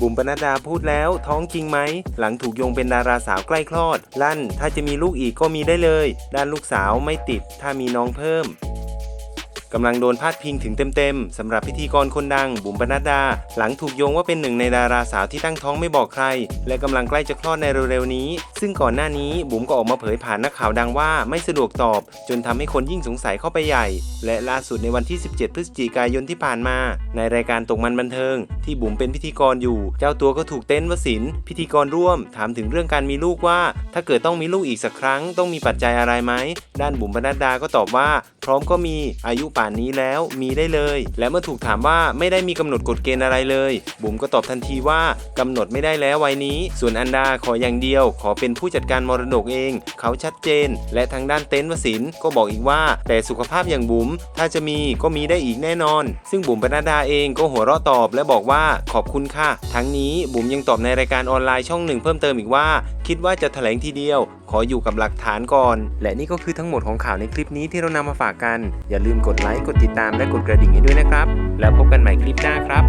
บุ๋มปนัดดาพูดแล้วท้องจริงไหม หลังถูกโยงเป็นดาราสาวใกล้คลอด ลั่น ถ้าจะมีลูกอีกก็มีได้เลย ด้านลูกสาวไม่ติด ถ้ามีน้องเพิ่ม กำลังโดนพาดพิงถึงเต็มๆสำหรับพิธีกรคนดังบุ๋มปนัดดา หลังถูกโยงว่าเป็นหนึ่งในดาราสาวที่ตั้งท้องไม่บอกใคร และกำลังใกล้จะคลอดในเร็วๆนี้ ซึ่งก่อนหน้านี้บุ๋มก็ออกมาเผยผ่านนักข่าวดังว่าไม่สะดวกตอบ จนทำให้คนยิ่งสงสัยเข้าไปใหญ่ และล่าสุดในวันที่ 17 พฤศจิกายนที่ผ่านมา ในรายการตกมันบันเทิง ที่บุ๋มเป็นพิธีกรอยู่ เจ้าตัวก็ถูกเต้นวสินพิธีกรร่วม ถามถึงเรื่องการมีลูกว่า ถ้าเกิดต้องมีลูกอีกสักครั้ง ต้องมีปัจจัยอะไรไหมด้านบุ๋มปนัดดาก็ตอบว่า พร้อมก็มีอายุป่านนี้แล้วมีได้เลย และเมื่อถูกถามว่าไม่ได้มีกำหนดกฎเกณฑ์อะไรเลย บุ๋มก็ตอบทันทีว่ากำหนดไม่ได้แล้ววัยนี้ ส่วนอันดาขออย่างเดียว ขอเป็นผู้จัดการมรดกเอง เขาชัดเจน และทางด้านเต็นท์วสินก็บอกอีกว่า แต่สุขภาพอย่างบุ๋มถ้าจะมีก็มีได้อีกแน่นอน ซึ่งบุ๋มปนัดดาเองก็หัวเราะตอบ และบอกว่าขอบคุณค่ะ ทั้งนี้บุ๋มยังตอบในรายการออนไลน์ช่องหนึ่งเพิ่มเติมอีกว่า คิดว่าจะแถลงทีเดียว ออยู่กับหลักฐานก่อน และนี่ก็คือทั้งหมดของข่าวในคลิปนี้ที่เรานำมาฝากกัน อย่าลืมกดไลค์ กดติดตามและกดกระดิ่งให้ด้วยนะครับ แล้วพบกันใหม่คลิปหน้าครับ